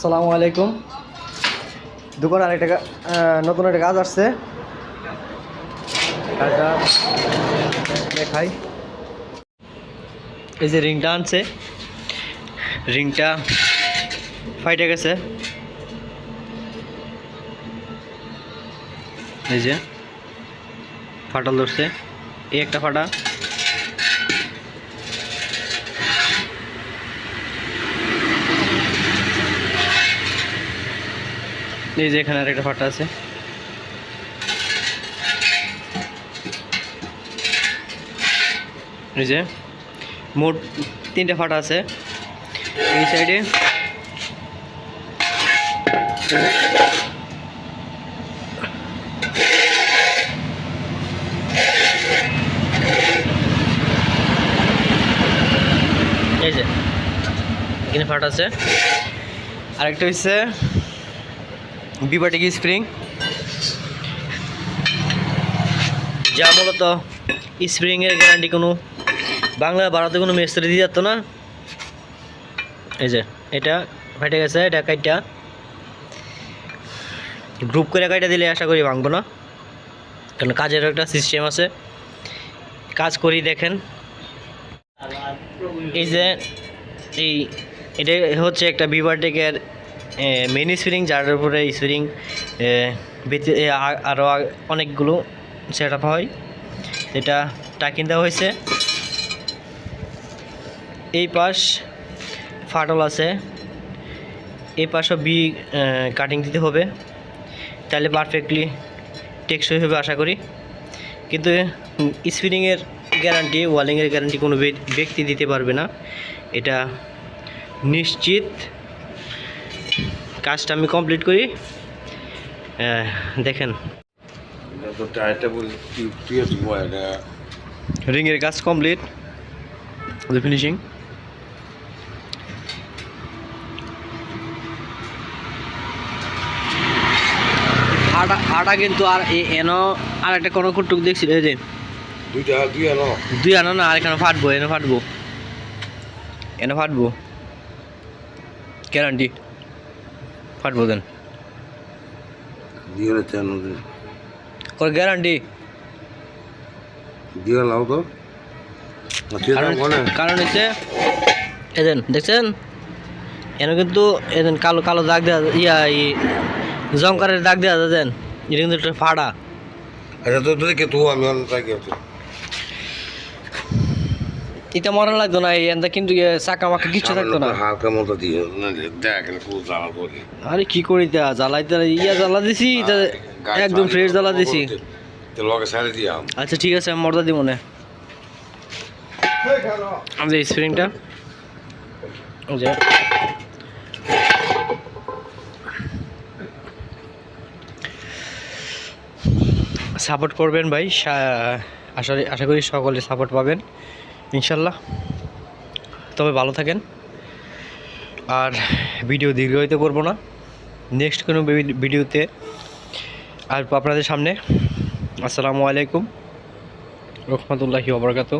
আসসালামু আলাইকুম। দোকানে আরেকটা নতুন একটা গাছ আসছে। দেখাই। এই যে রিংটা আনছে। রিংটা ফাইটে গেছে। এই যে ফাটাল ধরছে। এই একটা ফাটা। এই যে এখানে আরেকটা ফাটা আছে। এই যে, মোট তিনটে ফাটা আছে। এই সাইডে এই যে, এখানে ফাটা আছে। আরেকটা হচ্ছে বিবাটিক স্প্রিং? যা মূলত স্প্রিংয়ের গ্যারান্টি কোনো বাংলা ভারতে কোনো মিস্ত্রি দিয়ে যেত না। এই যে, এটা ফেটে গেছে, এটা কাইটা গ্রুপ করে কাইটা দিলে আশা করি ভাঙবো না। কারণ কাজের একটা সিস্টেম আছে। কাজ করি দেখেন। এই যে, এই, এটা হচ্ছে একটা বিভারটেকের মেন স্প্রিং যার উপরে স্প্রিং আরও অনেকগুলো সেট আপ হয়। এটা টাকিন দেওয়া হয়েছে। এই পাশ ফাটল আছে। এই পাশও বি কাটিং দিতে হবে। তাহলে পারফেক্টলি টেকসই হবে আশা করি। কিন্তু স্পিনিংয়ের গ্যারান্টি ওয়ালিংয়ের গ্যারান্টি কোনো ব্যক্তি দিতে পারবে না। এটা নিশ্চিত। কাজটা আমি কমপ্লিট করি। দেখেন। রিংয়ের কাজ কমপ্লিট। ফিনিশিং আটা আটা কিন্তু আর এনো আর একটা কোনো কুটুক দেখছিল এই যে। দুইটা দুই আনো। দুই আনো না আর এখানে ফাটবো এনে ফাটবো। এনে ফাটবো। গ্যারান্টি ফাটবো দেন দিয়ে চেন করে গ্যারান্টি দিয়ে লাও তো। কারণ হচ্ছে এদেন দেখছেন? এনে কিন্তু এদেন কালো কালো দাগ দেওয়া ইয়া ই জঙ্কারের দাগ দেওয়া দেন। এটা কিন্তু একটা ফাড়া। আচ্ছা তো দেখে তো আমি করছি এটা মনে লাগতো না এই এনটা কিন্তু চাকা মাকা কিচ্ছু থাকতো না। হালকা মতো দিয়ে দেখ খুব জ্বালা করি। আরে কি করি তা জ্বালাইতে ইয়া জ্বালা দিছি একদম ফ্রেশ জ্বালা দিছি। লগে সারে দিয়াম আচ্ছা ঠিক আছে আমি মর্দা দিব মনে আমাদের স্প্রিংটা যে। সাপোর্ট করবেন ভাই আশা আশা করি সকলে সাপোর্ট পাবেন। ইনশাল্লাহ। তবে ভালো থাকেন। আর ভিডিও দীর্ঘায়িত করব না। নেক্সট কোনো ভিডিওতে আর আপনাদের সামনে। আসসালামু আলাইকুম। রহমতুল্লাহি ওবরাকাতু